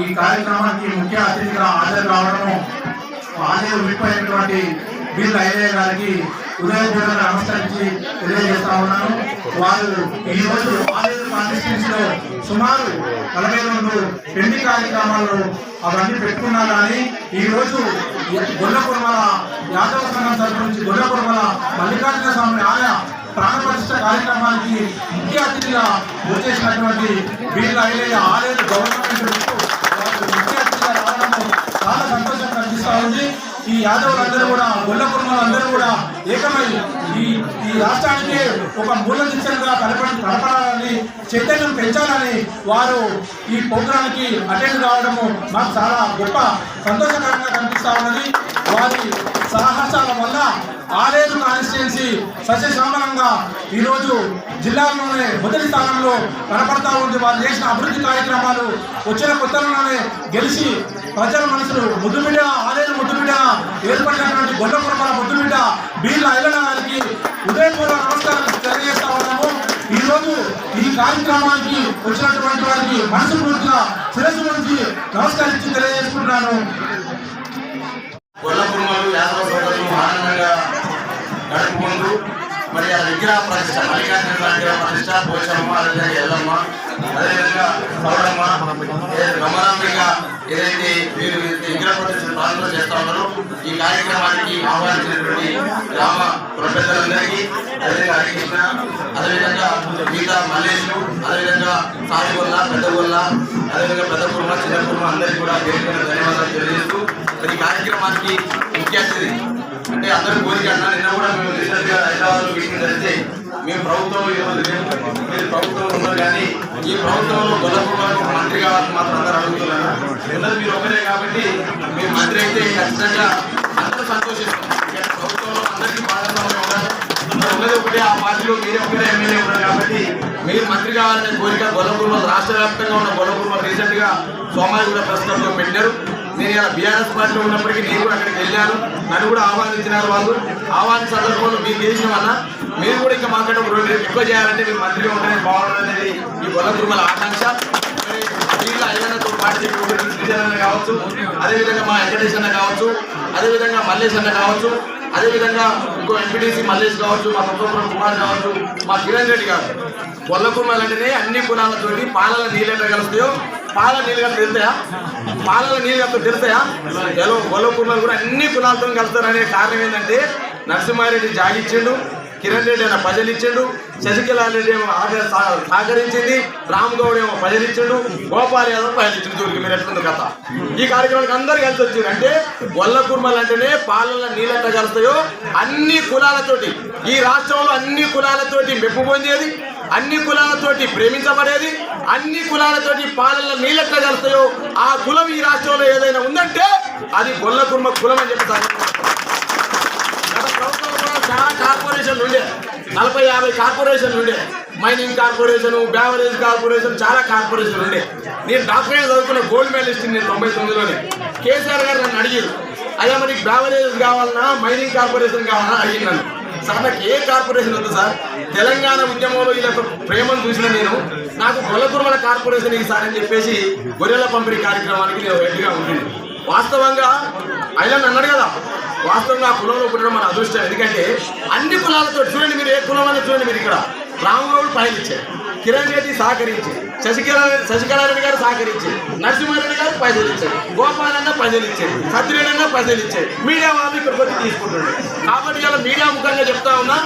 ఈ కార్యక్రమానికి ముఖ్య అతిథిగా హాజరు కావడము హాజరు విడిపోయినటువంటి వీళ్ళ రైల్వే గారికి హృదయపూర్వక నమస్కరించి తెలియజేస్తా ఉన్నాను. వారు ఈ రోజు ఆలయ కాన్స్టిట్యూన్స్లో సుమారు నలభై రెండు పెళ్ళి కార్యక్రమాలు అవన్నీ పెట్టుకున్నారు కానీ ఈ రోజు గొల్లపురమల యాదవ సంఘం తరపు నుంచి గొల్లపురమల మల్లికార్జున స్వామి ఆలయ ప్రాణప్రతిష్ట కార్యక్రమానికి ముఖ్య అతిథిగా వచ్చేసినటువంటి వీళ్ళ ఐలయ్య ఆలయ గవర్నమెంట్ కనిపిస్తా ఉంది ఈ యాదవులందరూ కూడా గొల్ల కుటుంబాలందరూ కూడా ఏకమై ఈ ఈ రాష్ట్రానికి ఒక మూల నిత్యంగా కలప కలపడాలని చైతన్యం పెంచాలని వారు ఈ ప్రోగ్రాంకి అటెండ్ కావడము మాకు చాలా గొప్ప సంతోషకరంగా కనిపిస్తా ఉన్నది. వారి సాహసాల వల్ల ఆలేరు కాన్స్టిట్యున్సీ సస్యశ్యామలంగా ఈరోజు జిల్లాలోనే మొదటి స్థానంలో కనపడతా ఉంది. వారు చేసిన అభివృద్ధి కార్యక్రమాలు వచ్చిన కొత్తలోనే గెలిచి ప్రజల మనసులు ముద్దుబిడ్డ ఆలేరు ముద్దుబిడ్డ ఏర్పడినటువంటి గొల్లపురమల ముద్దుబిడ్డ బీర్ల ఐలన గారికి ఉదయపూర్వ నమస్కారం తెలియజేస్తా ఉన్నాము ఈ రోజు ఈ కార్యక్రమానికి వచ్చినటువంటి వారికి మనసు పూర్తిగా శిరస్సు గురించి నమస్కరించి తెలియజేసుకుంటున్నాను. గడుపుకుంటూ మరి ఆ విగ్రహ ప్రతిష్ట మల్లికార్జున విగ్రహ ప్రతిష్ట పోచమ్మ అదేవిధంగా ఎల్లమ్మ అదేవిధంగా సౌడమ్మ గమనాంబిక ఏదైతే వీరు విగ్రహ ప్రతిష్ట ప్రారంభం చేస్తా ఉన్నారో ఈ కార్యక్రమానికి ఆహ్వానించిన గ్రామ ప్రొఫెసర్లందరికీ అదేవిధంగా హరికృష్ణ అదేవిధంగా మిగతా మల్లేషు అదేవిధంగా సాయిగొల్ల పెద్దగొల్ల అదేవిధంగా పెద్ద కుర్మ చిన్న కుర్మ అందరికీ కూడా పేరు ధన్యవాదాలు తెలియజేస్తూ మరి ఈ కార్యక్రమానికి ముఖ్య అతిథి అంటే అందరూ కోరిక అన్నా నిన్న కూడా మేము రీసెంట్గా హైదరాబాద్ మీటింగ్ జరిగితే మేము ప్రభుత్వం ఈరోజు మీరు ప్రభుత్వంలో ఉన్నారు కానీ ఈ ప్రభుత్వంలో గొల్లపురం మంత్రి కావాలని మాత్రం అందరూ అడుగుతున్నారు. ఉన్నది మీరు ఒకరే కాబట్టి మీరు మంత్రి అయితే ఖచ్చితంగా పార్టీలో ఎమ్మెల్యే ఉన్నారు కాబట్టి మీరు మంత్రి కావాలనే కోరిక గొల్లపూర్లో రాష్ట్ర వ్యాప్తంగా ఉన్న గొల్లపూర్లో రీసెంట్గా గా ప్రస్తుతంలో పెట్టారు. నేను ఇలా బీఆర్ఎస్ పార్టీలో ఉన్నప్పటికీ నేను కూడా అక్కడికి వెళ్ళాను. నన్ను కూడా ఆహ్వానించినారు వాళ్ళు. ఆహ్వానించిన సందర్భంలో మీకు చేసిన వల్ల మీరు కూడా ఇంకా మాట్లాడడం రెండు రేపు ఎక్కువ చేయాలంటే మీరు మంత్రిగా ఉంటేనే బాగుంటుంది అనేది ఈ గొల్లపూర్మల ఆకాంక్ష. మరి వీళ్ళ ఐదన్నతో పాటు చెప్పినటువంటి కావచ్చు అదేవిధంగా మా వెంకటేష్ అన్న కావచ్చు అదేవిధంగా మల్లేష్ అన్న కావచ్చు అదేవిధంగా ఇంకో ఎంపీటీసీ మల్లేష్ కావచ్చు మా తొక్కపురం కుమార్ కావచ్చు మా కిరణ్ రెడ్డి గారు. గొల్ల అన్ని కులాలతోటి పాలల నీళ్ళు ఎట్లా కలుస్తాయో? పాల నీళ్ళు కలిసి తెలుతాయా పాలల నీళ్ళు కలిసి తెలుతాయా ఎలా? గొల్ల కూడా అన్ని కులాలతో కలుస్తారు అనే కారణం ఏంటంటే నరసింహారెడ్డి జాగిచ్చిండు కిరణ్ రెడ్డి ఏమో ప్రజలు ఇచ్చిండు శశికళ అనేది ఏమో సహ- సహకరించింది రామ్ గౌడ్ ఏమో ప్రజలు గోపాల్ యాదవ్ ప్రజలు చూరికి మీరు ఎట్లుంది కథ. ఈ కార్యక్రమానికి అందరు కలిసి వచ్చారు అంటే గొల్ల కుర్మలు అంటేనే పాలన నీళ్ళెట్ట కలుస్తాయో అన్ని కులాలతోటి ఈ రాష్ట్రంలో అన్ని కులాలతోటి మెప్పు పొందేది అన్ని కులాలతోటి ప్రేమించబడేది అన్ని కులాలతోటి పాలన నీళ్ళెట్ట కలుస్తాయో ఆ కులం ఈ రాష్ట్రంలో ఏదైనా ఉందంటే అది గొల్ల కుర్మ కులం అని చెప్తాను చాలా కార్పొరేషన్లు ఉండే నలభై యాభై కార్పొరేషన్లు ఉండే మైనింగ్ కార్పొరేషన్ బ్యావరేజ్ కార్పొరేషన్ చాలా కార్పొరేషన్లు ఉండే నేను డాక్టరేట్ చదువుకున్న గోల్డ్ మెడలిస్ట్ నేను తొంభై తొమ్మిదిలోనే. కేసీఆర్ గారు నన్ను అడిగారు అయ్యా మరి బ్యావరేజ్ కావాలన్నా మైనింగ్ కార్పొరేషన్ కావాలన్నా అడిగి నన్ను. సార్ నాకు ఏ కార్పొరేషన్ వద్దు సార్. తెలంగాణ ఉద్యమంలో ఇలా ప్రేమను చూసిన నేను నాకు గొల్లకుర్మల కార్పొరేషన్ ఈసారి అని చెప్పేసి గొర్రెల పంపిణీ కార్యక్రమానికి నేను రెడ్డిగా ఉంటుంది వాస్తవంగా ఐలాండ్ అన్నాడు కదా వాస్తవంగా కులంలో పుట్టడం మన అదృష్టం. ఎందుకంటే అన్ని కులాలతో చూడండి మీరు ఏ కులం చూడండి మీరు ఇక్కడ. రామగౌడ్ పైలిచ్చారు కిరణ్ రెడ్డి సహకరించి శశికళ శశికళ రెడ్డి గారు సహకరించి నరసింహారెడ్డి గారు పైసలు ఇచ్చారు గోపాల్ అన్న పైసలు ఇచ్చారు సత్యరెడ్డి పైసలు ఇచ్చారు మీడియా వాళ్ళు ఇక్కడికి వచ్చి తీసుకుంటున్నారు కాబట్టి ఇలా మీడియా ముఖంగా చెప్తా ఉన్నా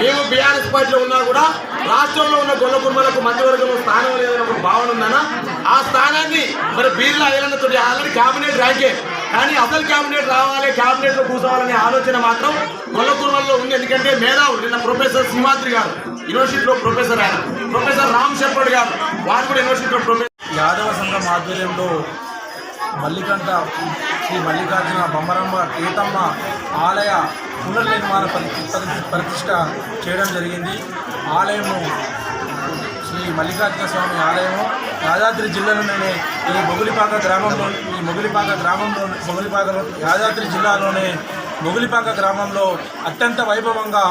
మేము బీఆర్ఎస్ పార్టీలో ఉన్నా కూడా రాష్ట్రంలో ఉన్న గొల్ల కుటుంబాలకు మంత్రివర్గంలో స్థానం లేదని ఒక భావన ఉందన్న. ఆ స్థానాన్ని మరి బీర్లా ఐలన్నతో ఆల్రెడీ కేబినెట్ ర్యాంకే కానీ అసలు క్యాబినెట్ రావాలి క్యాబినెట్లో కూర్చోవాలనే ఆలోచన మాత్రం గొల్ల ఉంది. ఎందుకంటే మేధావులు నిన్న ప్రొఫెసర్ సింహాద్రి గారు యూనివర్సిటీలో ప్రొఫెసర్ ఆయన ప్రొఫెసర్ రామ్ శెప్పడ్ గారు వారు కూడా యూనివర్సిటీలో ప్రొఫెసర్. యాదవ సంఘం ఆధ్వర్యంలో మల్లికంఠ శ్రీ మల్లికార్జున బొమ్మరమ్మ తీతమ్మ ఆలయ పునర్నిర్మాణ పరి- ప్రతిష్ట చేయడం జరిగింది. ఆలయము శ్రీ మల్లికార్జున స్వామి ఆలయము. యాదాద్రి జిల్లాలోనే ఈ మొగులిపాక గ్రామంలో ఈ మొగులిపాక గ్రామంలో మొగులిపాకలో యాదాద్రి జిల్లాలోనే మొగులిపాక గ్రామంలో అత్యంత వైభవంగా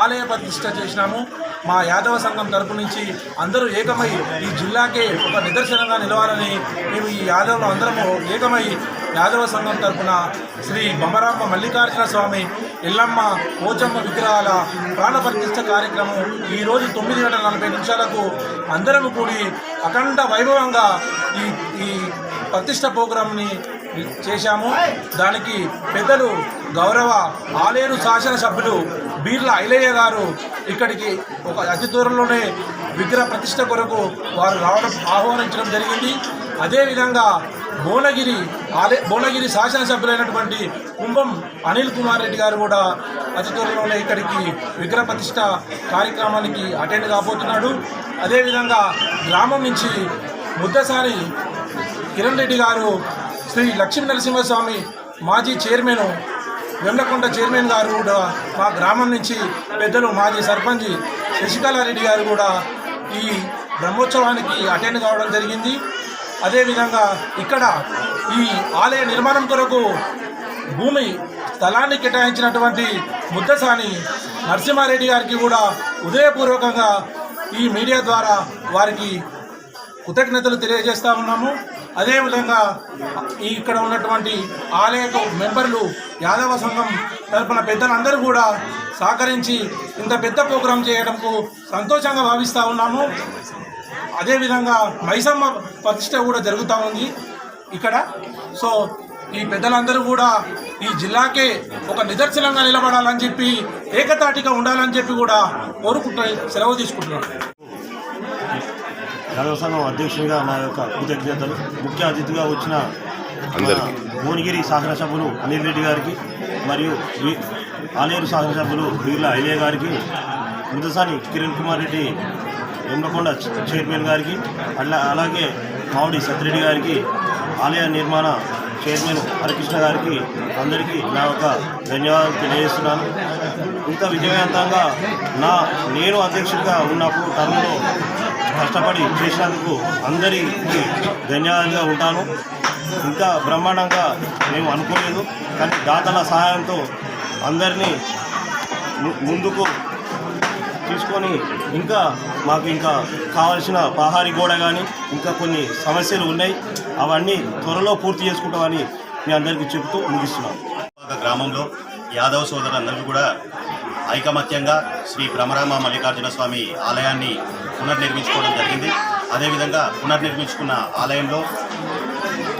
ఆలయ ప్రతిష్ట చేసినాము. మా యాదవ సంఘం తరపు నుంచి అందరూ ఏకమై ఈ జిల్లాకే ఒక నిదర్శనంగా నిలవాలని మేము ఈ యాదవులు అందరము ఏకమై యాదవ సంఘం తరపున శ్రీ బొమ్మరాంబ మల్లికార్జున స్వామి ఎల్లమ్మ పోచమ్మ విగ్రహాల ప్రాణ ప్రతిష్ట కార్యక్రమం ఈరోజు తొమ్మిది గంటల నలభై నిమిషాలకు అందరము కూడి అఖండ వైభవంగా ఈ ఈ ప్రతిష్ట ప్రోగ్రాంని చేశాము. దానికి పెద్దలు గౌరవ ఆలేరు శాసనసభ్యులు బీర్ల ఐలయ్య గారు ఇక్కడికి ఒక అతి దూరంలోనే విగ్రహ ప్రతిష్ట కొరకు వారు రావడం ఆహ్వానించడం జరిగింది. అదేవిధంగా భువనగిరి ఆలే భువనగిరి శాసనసభ్యులైనటువంటి కుంభం అనిల్ కుమార్ రెడ్డి గారు కూడా అతి త్వరలోనే ఇక్కడికి విగ్రహ ప్రతిష్ట కార్యక్రమానికి అటెండ్ కాబోతున్నాడు. అదేవిధంగా గ్రామం నుంచి ముద్దసారి కిరణ్ రెడ్డి గారు శ్రీ లక్ష్మీ నరసింహస్వామి మాజీ చైర్మన్ వెమ్లకొండ చైర్మన్ గారు కూడా మా గ్రామం నుంచి పెద్దలు మాజీ సర్పంచ్ శశికళారెడ్డి గారు కూడా ఈ బ్రహ్మోత్సవానికి అటెండ్ కావడం జరిగింది. అదేవిధంగా ఇక్కడ ఈ ఆలయ నిర్మాణం కొరకు భూమి స్థలాన్ని కేటాయించినటువంటి ముద్దసాని నరసింహారెడ్డి గారికి కూడా ఉదయపూర్వకంగా ఈ మీడియా ద్వారా వారికి కృతజ్ఞతలు తెలియజేస్తా ఉన్నాము. అదేవిధంగా ఈ ఇక్కడ ఉన్నటువంటి ఆలయ మెంబర్లు యాదవ సంఘం తరపున పెద్దలందరూ కూడా సహకరించి ఇంత పెద్ద ప్రోగ్రాం చేయడంకు సంతోషంగా భావిస్తూ ఉన్నాము. అదేవిధంగా మైసమ్మ ప్రతిష్ట కూడా జరుగుతూ ఉంది ఇక్కడ. సో ఈ పెద్దలందరూ కూడా ఈ జిల్లాకే ఒక నిదర్శనంగా నిలబడాలని చెప్పి ఏకతాటిగా ఉండాలని చెప్పి కూడా కోరుకుంటూ సెలవు తీసుకుంటున్నాను యాదవ సంఘం అధ్యక్షునిగా నా యొక్క కృతజ్ఞతలు. ముఖ్య అతిథిగా వచ్చిన భువనగిరి శాసనసభ్యులు అనిల్ రెడ్డి గారికి మరియు ఆలేరు శాసనసభ్యులు బీర్ల ఐలయ్య గారికి ముద్దసాని కిరణ్ కుమార్ రెడ్డి వెంబకొండ చైర్మన్ గారికి అలా అలాగే మామిడి సత్యరెడ్డి గారికి ఆలయ నిర్మాణ చైర్మన్ హరికృష్ణ గారికి అందరికీ నా యొక్క ధన్యవాదాలు తెలియజేస్తున్నాను. ఇంత విజయవంతంగా నా నేను అధ్యక్షుడిగా ఉన్నప్పుడు టర్మ్లో కష్టపడి చేసినందుకు అందరికీ ధన్యవాదాలుగా ఉంటాను. ఇంకా బ్రహ్మాండంగా మేము అనుకోలేదు కానీ దాతల సహాయంతో అందరినీ ముందుకు తీసుకొని ఇంకా మాకు ఇంకా కావాల్సిన పహారీ గోడ కానీ ఇంకా కొన్ని సమస్యలు ఉన్నాయి. అవన్నీ త్వరలో పూర్తి చేసుకుంటామని మీ అందరికీ చెబుతూ ముగిస్తున్నాం. ఒక గ్రామంలో యాదవ సోదరులందరికీ కూడా ఐకమత్యంగా శ్రీ భ్రమరామ మల్లికార్జున స్వామి ఆలయాన్ని పునర్నిర్మించుకోవడం జరిగింది. అదేవిధంగా పునర్నిర్మించుకున్న ఆలయంలో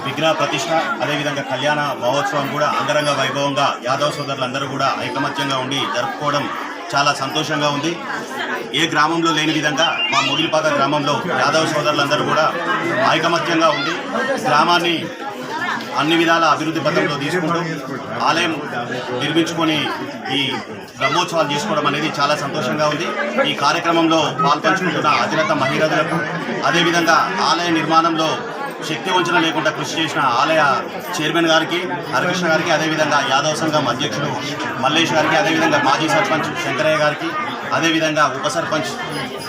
విగ్రహ ప్రతిష్ట అదేవిధంగా కళ్యాణ మహోత్సవం కూడా అంగరంగ వైభవంగా యాదవ సోదరులందరూ కూడా ఐకమత్యంగా ఉండి జరుపుకోవడం చాలా సంతోషంగా ఉంది. ఏ గ్రామంలో లేని విధంగా మా ముగిలిపాక గ్రామంలో యాదవ సోదరులందరూ కూడా ఐకమత్యంగా ఉండి గ్రామాన్ని అన్ని విధాల అభివృద్ధి పథంలో తీసుకుంటూ ఆలయం నిర్మించుకొని ఈ బ్రహ్మోత్సవాలు చేసుకోవడం అనేది చాలా సంతోషంగా ఉంది. ఈ కార్యక్రమంలో పాల్పంచుకుంటున్న అధిరత మహిళలకు అదేవిధంగా ఆలయ నిర్మాణంలో శక్తి వంచన లేకుండా కృషి చేసిన ఆలయ చైర్మన్ గారికి హరికృష్ణ గారికి అదేవిధంగా యాదవ్ సంఘం అధ్యక్షుడు మల్లేష్ గారికి అదేవిధంగా మాజీ సర్పంచ్ శంకరయ్య గారికి అదేవిధంగా ఉప సర్పంచ్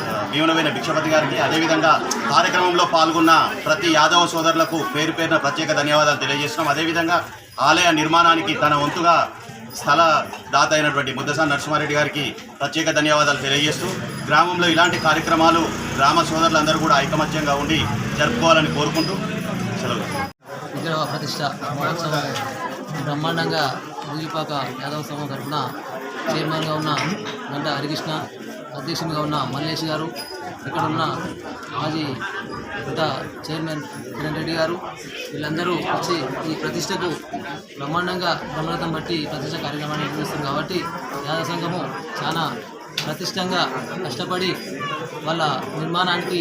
ఆ, భీమనమైన భిక్షపతి గారికి అదేవిధంగా కార్యక్రమంలో పాల్గొన్న ప్రతి యాదవ సోదరులకు పేరు పేరున ప్రత్యేక ధన్యవాదాలు తెలియజేస్తున్నాం. అదేవిధంగా ఆలయ నిర్మాణానికి తన వంతుగా స్థల దాత అయినటువంటి ముద్దసాని నరసింహారెడ్డి గారికి ప్రత్యేక ధన్యవాదాలు తెలియజేస్తూ గ్రామంలో ఇలాంటి కార్యక్రమాలు గ్రామ సోదరులందరూ కూడా ఐకమత్యంగా ఉండి జరుపుకోవాలని కోరుకుంటూ సెలవు. విగ్రహ ప్రతిష్ట మహోత్సవం బ్రహ్మాండంగా భూగిపాక యాదవ సంఘం తరఫున చైర్మన్గా ఉన్న గంట హరికృష్ణ అధ్యక్షునిగా ఉన్న మల్లేష్ గారు ఇక్కడ ఉన్న మాజీ గంట చైర్మన్ కిరణ్ రెడ్డి గారు వీళ్ళందరూ వచ్చి ఈ ప్రతిష్టకు బ్రహ్మాండంగా బ్రహ్మరథం బట్టి ప్రతిష్ట కార్యక్రమాన్ని నిర్వహిస్తుంది కాబట్టి యాదవ సంఘము చాలా ప్రతిష్టంగా కష్టపడి వాళ్ళ నిర్మాణానికి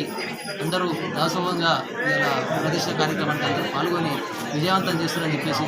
అందరూ దాసోహంగా ఇలా ప్రదర్శన కార్యక్రమానికి అంటారు పాల్గొని విజయవంతం చేస్తారని చెప్పేసి